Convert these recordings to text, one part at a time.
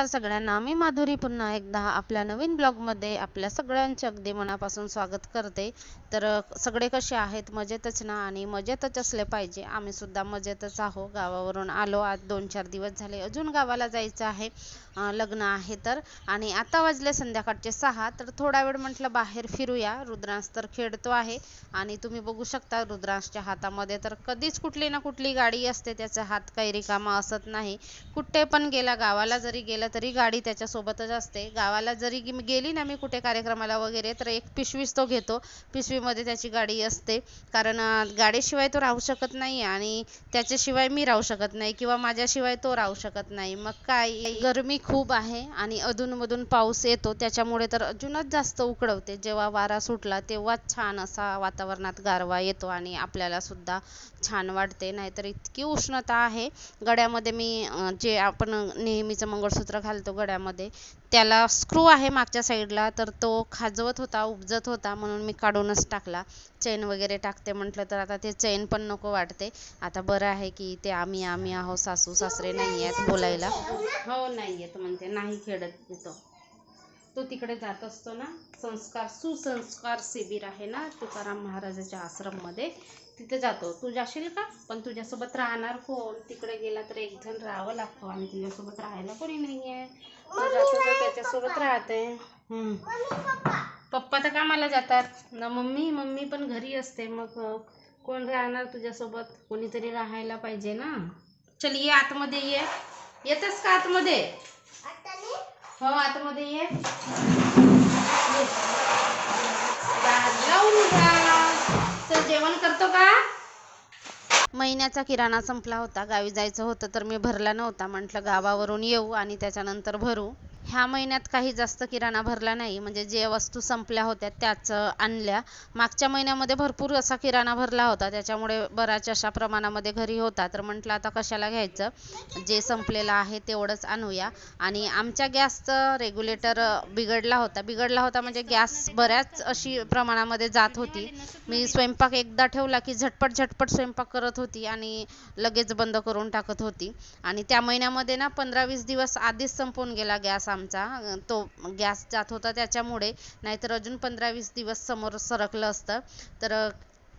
नमस्कार सगळ्यांना. मी माधुरी पुन्हा एकदा आपल्या नवीन ब्लॉगमध्ये आपल्या सगळ्यांचे अगदी मनापासून स्वागत करते. तर सगळे कसे आहेत? मजेतच ना? आणि मजेतच असले पाहिजे. आम्ही सुद्धा मजेतच आहो. गावावरून आलो. आज दोन चार दिवस झाले. अजून गावाला जायचं आहे. लग्न आहे तर. आणि आता वाजले संध्याकाळचे सहा तर थोडा वेळ म्हटलं बाहेर फिरूया. रुद्रांश तर खेळतो आहे. आणि तुम्ही बघू शकता रुद्रांशच्या हातामध्ये तर कधीच कुठली ना कुठली गाडी असते. त्याचा हात काही रिकामा असत नाही. कुठे पण गेला गावाला जरी गेला तरी गाडी त्याच्यासोबतच असते. गावाला जरी गेली ना मी कुठे कार्यक्रमाला वगैरे तर एक पिशवीच तो घेतो. पिशवीमध्ये त्याची गाडी असते. कारण गाडीशिवाय तो राहू शकत नाही आणि त्याच्याशिवाय मी राहू शकत नाही किंवा माझ्याशिवाय तो राहू शकत नाही. मग काय? गरमी खूप आहे आणि अधूनमधून पाऊस येतो त्याच्यामुळे तर अजूनच जास्त उकडवते. जेव्हा वारा सुटला तेव्हाच छान असा वातावरणात गारवा येतो आणि आपल्याला सुद्धा छान वाटते नाहीतर इतकी उष्णता आहे. गळ्यामध्ये मी जे आपण नेहमीचं मंगळसूत्र घालतो गळ्यामध्ये त्याला स्क्रू आहे मागच्या साईडला तर तो खाजवत होता उपजत होता म्हणून मी काढूनच टाकला. चेन वगैरे टाकते म्हटलं तर आता ते चेन पण नको वाटते. आता बरं आहे की ते आम्ही आम्ही आहो सासू सासरे नाही आहेत बोलायला. हो नाही येत म्हणते नाही खेळत येतो तो तिकडे जात असतो ना संस्कार सुसंस्कार शिबिर आहे ना तुकाराम महाराजाच्या आश्रममध्ये. तिथे जातो. तू जाशील का? पण तुझ्यासोबत राहणार कोण? तिकडे गेला तर एक जण राहावं लागतो आणि तुझ्यासोबत राहायला कोणी जातो तर त्याच्यासोबत राहते. पप्पा. तर कामाला जातात. ना मम्मी मम्मी पण घरी असते. मग कोण राहणार तुझ्यासोबत? कोणीतरी राहायला पाहिजे ना? चल ये आतमध्ये ये. येतस का आतमध्ये? हो आतमध्ये ये. लावून घ्या. चल जेवण करतो का? महिन्याचा किराणा संपला होता. गावी जायचं होतं तर मी भरला नव्हता. म्हटलं गावावरून येऊ आणि त्याच्यानंतर भरू. ह्या महिन्यात काही जास्त किराणा भरला नाही. म्हणजे जे वस्तू संपल्या होत्या त्याच आणल्या. मागच्या महिन्यामध्ये भरपूर असा किराणा भरला होता. त्याच्यामुळे बऱ्याच अशा प्रमाणामध्ये घरी होता. तर म्हटलं आता कशाला घ्यायचं? जे संपलेलं आहे तेवढंच आणूया. आणि आमच्या गॅसचं रेग्युलेटर बिघडला होता. बिघडला होता म्हणजे गॅस बऱ्याच अशी प्रमाणामध्ये जात होती. मी स्वयंपाक एकदा ठेवला की झटपट झटपट स्वयंपाक करत होती आणि लगेच बंद करून टाकत होती. आणि त्या महिन्यामध्ये ना पंधरा वीस दिवस आधीच संपून गेला गॅस आमचा. आमचा. तो गॅस जात होता त्याच्यामुळे नाहीतर अजून पंधरा वीस दिवस समोर सरकलं असतं. तर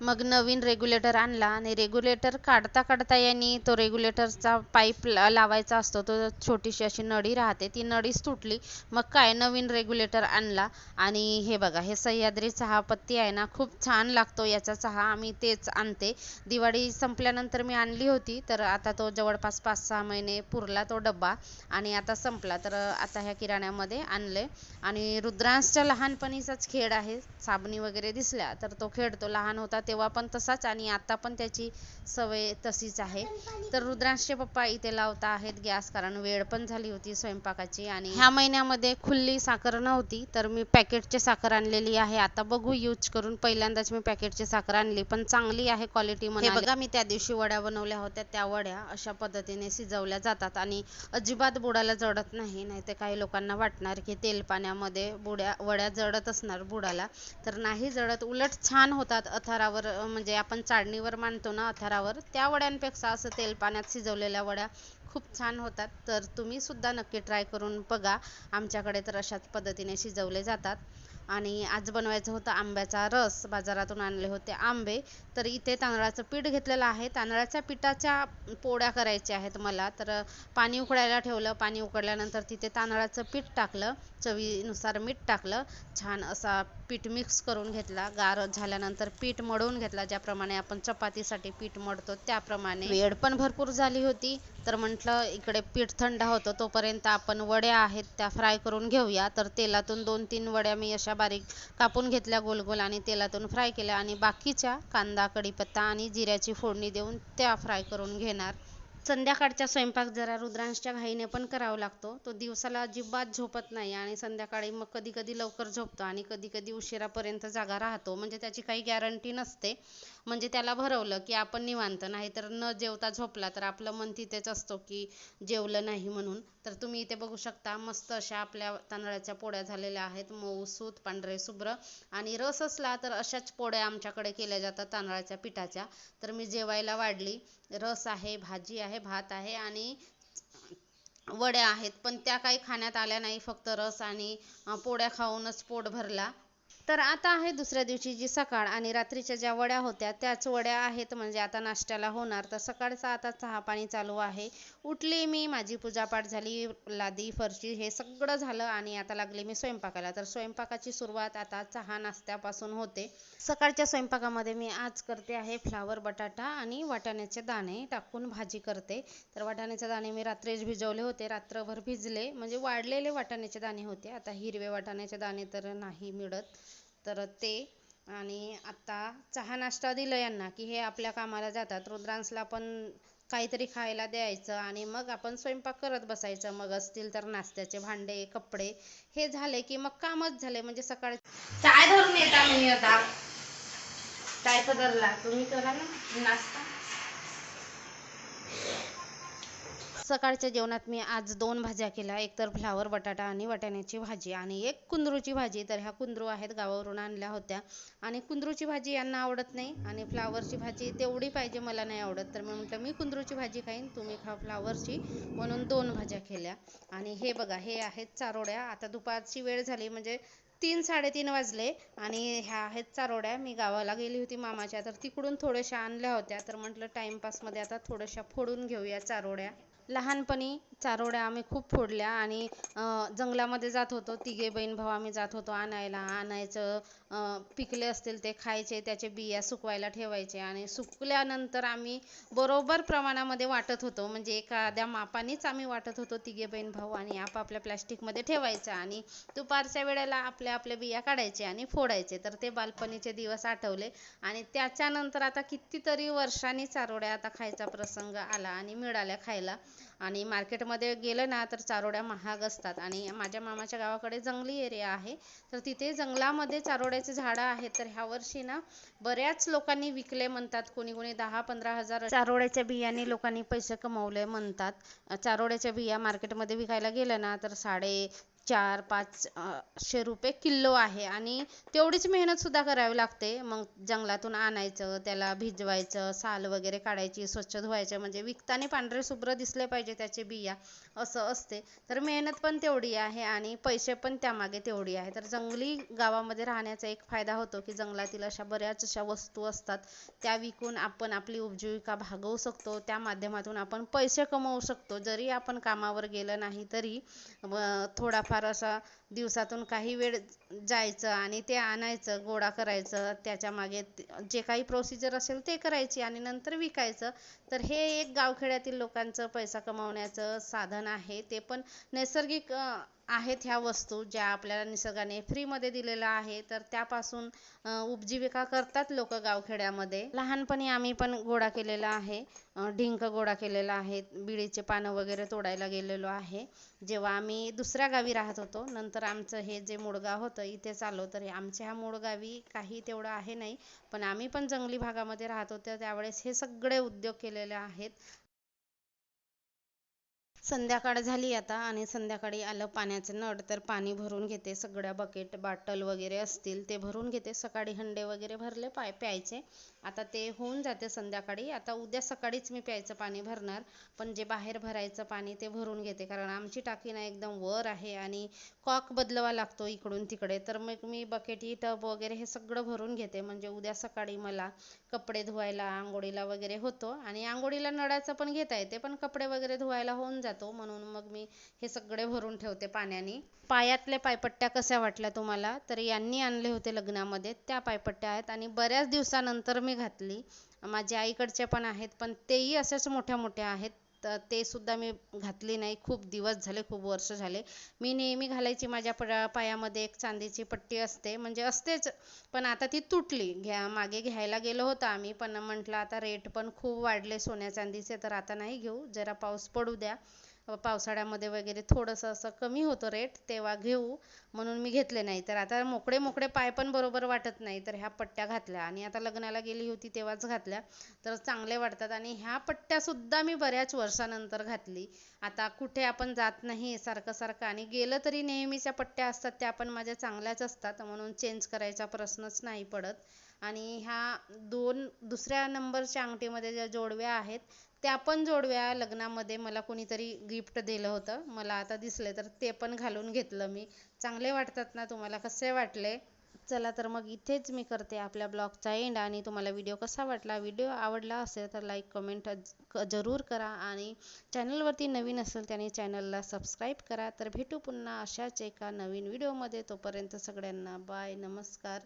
मग नवीन रेग्युलेटर आणला आणि रेग्युलेटर काढता काढता यांनी तो रेग्युलेटरचा पाईप लावायचा असतो. तो छोटीशी अशी नळी राहते. ती नळीच तुटली. मग काय नवीन रेग्युलेटर आणला आणि हे बघा हे सह्याद्री चहापत्ती आहे ना खूप छान लागतो याचा चहा. आम्ही तेच आणते. दिवाळी संपल्यानंतर मी आणली होती तर आता तो जवळपास पाच सहा महिने पुरला तो डब्बा आणि आता संपला. तर आता ह्या किराण्यामध्ये आणले आणि रुद्रांशच्या लहानपणीचाच खेळ आहे. साबणी वगैरे दिसल्या तर तो खेळतो लहान होता तेव्हा पण तसाच आणि आता पण त्याची सवय तशीच आहे. तर रुद्रांशचे पप्पा इथे लावता आहेत गॅस कारण वेळ पण झाली होती स्वयंपाकाची आणि ह्या महिन्यामध्ये खुल्ली साखर नव्हती तर मी पॅकेटची साखर आणलेली आहे. आता बघू यूज करून पहिल्यांदाच मी पॅकेटची साखर आणली पण चांगली आहे क्वालिटी हे बघा मी त्या दिवशी वड्या बनवल्या होत्या त्या वड्या अशा पद्धतीने शिजवल्या जातात आणि अजिबात बुडाला जळत नाही नाही तर काही लोकांना वाटणार की तेल पाण्यामध्ये बुड्या वड्या जळत असणार बुडाला. तर नाही जळत उलट छान होतात अथारावर अं, म्हणजे आपण चाळणीवर मांडतो ना अथारावर त्या वड्यांपेक्षा असं तेल पाण्यात शिजवलेल्या वड्या खूप छान होतात. तर तुम्ही सुद्धा नक्की ट्राय करून बघा. आमच्याकडे तर अशाच पद्धतीने शिजवले जातात. आणि आज बनवायचं होतं आंब्याचा रस. बाजारातून आणले होते आंबे. तर इथे तांदळाचं पीठ घेतलेलं आहे. तांदळाच्या पिठाच्या पोळ्या करायच्या आहेत मला. तर पाणी उकळायला ठेवलं. पाणी उकळल्यानंतर तिथे तांदळाचं पीठ टाकलं. चवीनुसार मीठ टाकलं. छान असा पीठ मिक्स करून घेतला. गार झाल्यानंतर पीठ मळून घेतला. ज्याप्रमाणे आपण चपातीसाठी पीठ मळतो त्याप्रमाणे. वेळ पण भरपूर झाली होती. तर म्हटलं इकडे पीठ थंड होतं तोपर्यंत आपण वड्या आहेत त्या फ्राय करून घेऊया. तर तेलातून दोन तीन वड्या मी अशा बारीक कापून घेतल्या गोल गोल आणि तेलातून फ्राय केल्या. आणि बाकीच्या कांदा कढीपत्ता आणि जिऱ्याची फोडणी देऊन त्या फ्राय करून घेणार. संध्याकाळचा स्वयंपाक जरा रुद्रांशच्या घाईने पण करावा लागतो. तो दिवसाला अजिबात झोपत नाही आणि संध्याकाळी मग कधी कधी लवकर झोपतो आणि कधी कधी उशिरापर्यंत जागा राहतो. म्हणजे त्याची काही गॅरंटी नसते. म्हणजे त्याला भरवलं की आपण निवांत नाही तर न जेवता झोपला तर आपलं मन तिथेच असतो की जेवलं नाही म्हणून. तर तुम्ही इथे बघू शकता मस्त अशा आपल्या तांदळाच्या पोळ्या झालेल्या आहेत. मऊ सूत पांढरे शुभ्र आणि रस असला तर अशाच पोळ्या आमच्याकडे केल्या जातात तांदळाच्या पिठाच्या. तर मी जेवायला वाढली. रस आहे भाजी आहे भात आहे आणि वड्या आहेत. पण त्या काही खाण्यात आल्या नाही. फक्त रस आणि पोळ्या खाऊनच पोट भरला. तर आता आहे दुसऱ्या दिवशी जी सकाळ आणि रात्रीच्या ज्या वड्या होत्या त्याच वड्या आहेत. म्हणजे आता नाश्त्याला होणार. तर सकाळचा आता चहा पाणी चालू आहे. उठली मी माझी पूजापाठ झाली लादी फरशी हे सगळं झालं आणि आता लागले मी स्वयंपाकाला. तर स्वयंपाकाची सुरुवात आता चहा नाश्त्यापासून होते. सकाळच्या स्वयंपाकामध्ये मी आज करते आहे फ्लावर बटाटा आणि वाटाण्याचे दाणे टाकून भाजी करते. तर वाटाण्याचे दाणे मी रात्रीच भिजवले होते. रात्रभर भिजले. म्हणजे वाढलेले वाटाण्याचे दाणे होते. आता हिरवे वाटाण्याचे दाणे तर नाही मिळत. तर ते आणि आता चहा नाश्ता दिलं यांना की हे आपल्या कामाला जातात. रुद्रांशला पण काहीतरी खायला द्यायचं आणि मग आपण स्वयंपाक करत बसायचं. मग असतील तर नाश्त्याचे भांडे कपडे. हे झाले की मग कामच झाले. म्हणजे सकाळी चाय धरून येता मी आता? चाय धरला तुम्ही करा ना नाश्ता. सकाळच्या जेवणात मी आज दोन भाज्या केल्या. एक तर फ्लावर बटाटा आणि वाटाण्याची भाजी आणि एक कुंदरूची भाजी. तर ह्या कुंदरू आहेत गावावरून आणल्या होत्या. आणि कुंदरूची भाजी यांना आवडत नाही आणि फ्लावरची भाजी तेवढी पाहिजे मला नाही आवडत. तर मी म्हटलं मी कुंदरूची भाजी खाईन तुम्ही खा फ्लावरची. म्हणून दोन भाज्या केल्या. आणि हे बघा हे आहेत चारोड्या. आता दुपारची वेळ झाली म्हणजे तीन साडेतीन वाजले आणि ह्या आहेत चारोड्या. मी गावाला गेली होती मामाच्या तर तिकडून थोड्याशा आणल्या होत्या. तर म्हटलं टाइमपासमध्ये आता थोड्याशा फोडून घेऊया चारोड्या. लहानपणी चारोळ्या आम्ही खूप फोडल्या आणि जंगलामध्ये जात होतो. तिघे बहीण भाऊ आम्ही जात होतो आणायला. आणायचं पिकले असतील ते खायचे त्याचे बिया सुकवायला ठेवायचे आणि सुकल्यानंतर आम्ही बरोबर प्रमाणामध्ये वाटत होतो. म्हणजे एखाद्या मापानेच आम्ही वाटत होतो तिघे बहीण भाऊ आणि आपापल्या प्लॅस्टिकमध्ये ठेवायचं आणि दुपारच्या वेळेला आपल्या आपल्या बिया काढायचे आणि फोडायचे. तर ते बालपणीचे दिवस आठवले आणि त्याच्यानंतर आता कितीतरी वर्षांनी चारोड्या आता खायचा प्रसंग आला आणि मिळाल्या खायला आणि मार्केट मार्केटमध्ये गेलं ना तर चारोड्या महाग असतात. आणि माझ्या मामाच्या गावाकडे जंगली एरिया आहे. तर तिथे जंगलामध्ये चारोळ्याचे झाडं आहेत. तर ह्या वर्षी ना बऱ्याच लोकांनी विकले म्हणतात. कोणी कोणी दहा पंधरा हजार चारोड्याच्या बियाने लोकांनी पैसे कमवले म्हणतात. चारोड्याच्या बिया मार्केटमध्ये विकायला गेलं ना तर साडे चार पाचशे रुपये किलो आहे आणि तेवढीच मेहनतसुद्धा करावी लागते. मग जंगलातून आणायचं त्याला भिजवायचं साल वगैरे काढायची स्वच्छ धुवायचं म्हणजे विकताना पांढरे शुभ्र दिसले पाहिजे त्याचे बिया असं असते. तर मेहनत पण तेवढी आहे आणि पैसे पण त्यामागे तेवढी आहे. तर जंगली गावामध्ये राहण्याचा एक फायदा होतो की जंगलातील अशा बऱ्याच अशा वस्तू असतात. त्या विकून आपण आपली उपजीविका भागवू शकतो. त्या माध्यमातून आपण पैसे कमवू शकतो. जरी आपण कामावर गेलं नाही तरी थोडाफार थोडाफार असा दिवसातून काही वेळ जायचं आणि ते आणायचं गोळा करायचं त्याच्यामागे जे काही प्रोसिजर असेल ते करायची आणि नंतर विकायचं. तर हे एक गावखेड्यातील लोकांचं पैसा कमावण्याचं साधन आहे. ते पण नैसर्गिक आहेत ह्या वस्तू ज्या आपल्याला निसर्गाने फ्रीमध्ये दिलेल्या आहे तर त्यापासून उपजीविका करतात लोक गावखेड्यामध्ये. लहानपणी आम्ही पण गोळा केलेला आहे. ढिंक डिंक गोळा केलेला आहे. बिळीचे पानं वगैरे तोडायला गेलेलो आहे. जेव्हा आम्ही दुसऱ्या गावी राहत होतो नंतर आमचं हे जे मुळगाव होतं इथेच आलो तर हे आमच्या ह्या मुळगावी काही तेवढं आहे नाही. पण आम्ही पण जंगली भागामध्ये राहत होतो. त्यावेळेस हे सगळे उद्योग केलेले आहेत. संध्याकाळ झाली आता आणि संध्याकाळी आलं पाण्याचं नळ तर पाणी भरून घेते सगळ्या बकेट बाटल वगैरे असतील ते भरून घेते. सकाळी हंडे वगैरे भरले पाय प्यायचे. आता ते होऊन जाते संध्याकाळी. आता उद्या सकाळीच मी प्यायचं पाणी भरणार पण जे बाहेर भरायचं पाणी ते भरून घेते. कारण आमची टाकी ना एकदम वर आहे आणि कॉक बदलवा लागतो इकडून तिकडे. तर मग मी बकेटी टब वगैरे हे सगळं भरून घेते. म्हणजे उद्या सकाळी मला कपडे धुवायला आंघोळीला वगैरे होतो. आणि आंघोळीला नळाचं पण घेता येते पण कपडे वगैरे धुवायला होऊन जाते म्हणून मग मी हे सगळे भरून ठेवते पाण्याने. पायातल्या पायपट्ट्या कशा वाटल्या तुम्हाला? तर यांनी आणले होते लग्नामध्ये त्या पायपट्ट्या आहेत आणि बऱ्याच दिवसानंतर मी घातली. माझ्या आईकडच्या पण आहेत पण तेही अशाच मोठ्या मोठ्या आहेत. तर ते सुद्धा मी घातली नाही. खूप दिवस झाले खूप वर्ष झाले. मी नेहमी घालायची माझ्या प पायामध्ये एक चांदीची पट्टी असते म्हणजे असतेच. पण आता ती तुटली. घ्या मागे घ्यायला गेलो होतो आम्ही पण म्हटलं आता रेट पण खूप वाढले सोन्या चांदीचे तर आता नाही घेऊ. जरा पाऊस पडू द्या. पावसाळ्यामध्ये वगैरे थोडंसं असं कमी होतं रेट तेव्हा घेऊ म्हणून मी घेतले नाही. तर आता मोकळे मोकळे पाय पण बरोबर वाटत नाही. तर ह्या पट्ट्या घातल्या. आणि आता लग्नाला गेली होती तेव्हाच घातल्या. तर चांगले वाटतात. आणि ह्या पट्ट्यासुद्धा मी बऱ्याच वर्षानंतर घातली. आता कुठे आपण जात नाही सारखं सारखं. आणि गेलं तरी नेहमीच्या पट्ट्या असतात. त्या पण माझ्या चांगल्याच असतात. म्हणून चेंज करायचा प्रश्नच नाही पडत. आणि ह्या दोन दुसऱ्या नंबरच्या अंगठीमध्ये ज्या जोडव्या आहेत त्या पण जोडव्या लग्नामध्ये मला कोणीतरी गिफ्ट दिलं होतं. मला आता दिसले तर ते पण घालून घेतलं मी. चांगले वाटतात ना तुम्हाला? कसे वाटले? चला तर मग इथेच मी करते आपल्या ब्लॉगचा एंड आणि तुम्हाला व्हिडिओ कसा वाटला? व्हिडिओ आवडला असेल तर लाईक कमेंट जरूर करा आणि चॅनलवरती नवीन असेल त्याने चॅनलला सबस्क्राईब करा. तर भेटू पुन्हा अशाच एका नवीन व्हिडिओमध्ये तोपर्यंत सगळ्यांना बाय नमस्कार.